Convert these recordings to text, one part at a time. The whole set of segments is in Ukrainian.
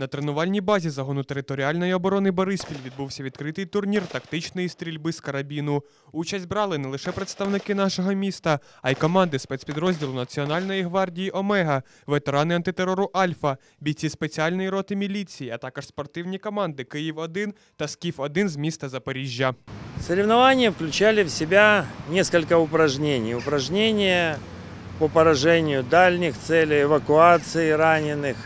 На тренувальній базі загону територіальної оборони Бориспіль відбувся відкритий турнір тактичної стрільби з карабіну. Участь брали не лише представники нашого міста, а й команди спецпідрозділу Національної гвардії Омега, ветерани антитерору Альфа, бійці спеціальної роти міліції, а також спортивні команди Київ 1 та Скіф 1 з міста Запоріжжя. Соревнования включали в себя несколько упражнений. Упражнения по поражению дальних целей, эвакуации раненых,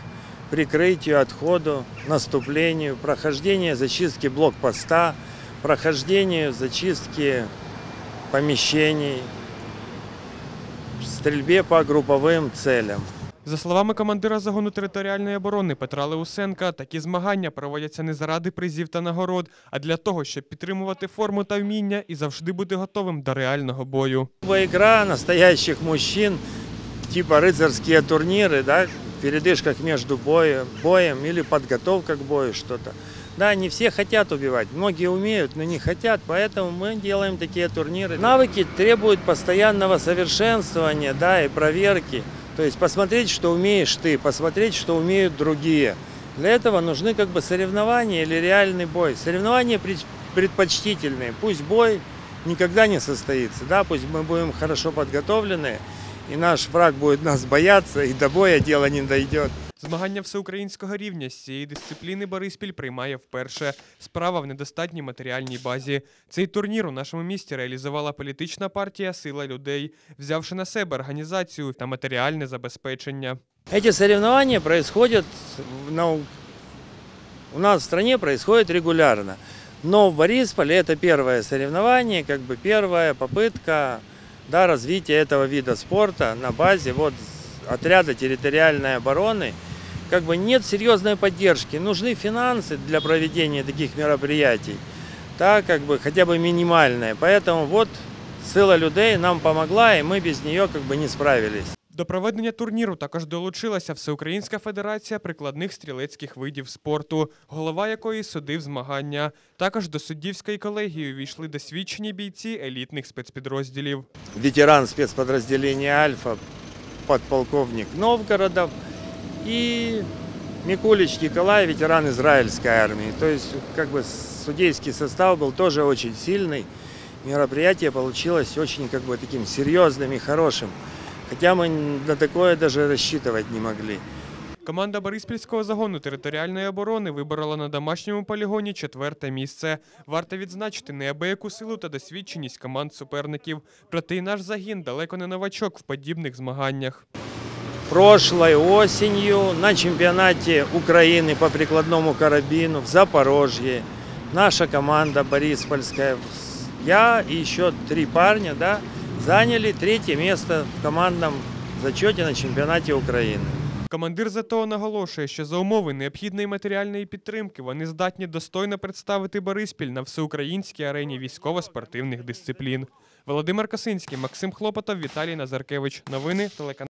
прикрытию, отходу, наступлению, прохождение зачистки блокпоста, прохождению зачистки помещений, стрельбе по групповым целям. За словами командира загону територіальної оборони Петра Леусенка, такі змагання проводяться не заради призів та нагород, а для того, щоб підтримувати форму та вміння і завжди бути готовим до реального бою. Игра настоящих мужчин, типа рыцарские турниры, да, в Передышках между боем, боем или подготовка к бою что-то. Да, не все хотят убивать, многие умеют, но не хотят, поэтому мы делаем такие турниры. Навыки требуют постоянного совершенствования, да, и проверки. То есть посмотреть, что умеешь ты, посмотреть, что умеют другие. Для этого нужны как бы соревнования или реальный бой. Соревнования пред- предпочтительные. Пусть бой никогда не состоится, да, пусть мы будем хорошо подготовлены, и наш враг будет нас бояться, и до боя дело не дойдет. Змагання всеукраїнського рівня з цієї дисципліни Бориспіль приймає вперше. Справа в недостатній матеріальній базі. Цей турнір у нашому місті реалізувала політична партія Сила людей, взявши на себе організацію та матеріальне забезпечення. Эти соревнования происходят в- на, у у нас в стране происходят регулярно. Но в Борисполе это первое соревнование, как бы первая попытка да, развития этого вида спорта на базе вот отряда территориальной обороны. Как бы нет серьезной поддержки, нужны финансы для проведения таких мероприятий, да, как бы хотя бы минимальные. Поэтому вот сила людей нам помогла, и мы без нее как бы не справились. До проведення турніру також долучилася Всеукраїнська федерація прикладних стрілецьких видів спорту, голова якої судив змагання. Також до суддівської колегії увійшли досвідчені бійці елітних спецпідрозділів. ветеран спецподразделения «Альфа», подполковник Новгородов и Микулич Николай, ветеран израильской армии. То есть как бы судейский состав был тоже очень сильный. Мероприятие получилось очень как бы таким серьезным и хорошим. Хотя мы на такое даже рассчитывать не могли. Команда Бориспільського загону територіальної оборони виборола на домашньому полігоні четверте місце. Варто відзначити неабияку силу та досвідченість команд суперників. Проте і наш загін далеко не новачок в подібних змаганнях. прошлой осенью на чемпионате Украины по прикладному карабину в Запорожье наша команда Бориспольская, я и еще три парня, да, заняли третє місце в командному зачеті на чемпіонаті України. Командир ЗТО наголошує, що за умови необхідної матеріальної підтримки вони здатні достойно представити Бориспіль на всеукраїнській арені військово-спортивних дисциплін. Володимир Косинський, Максим Хлопотов, Віталій Назаркевич. Новини телеканал.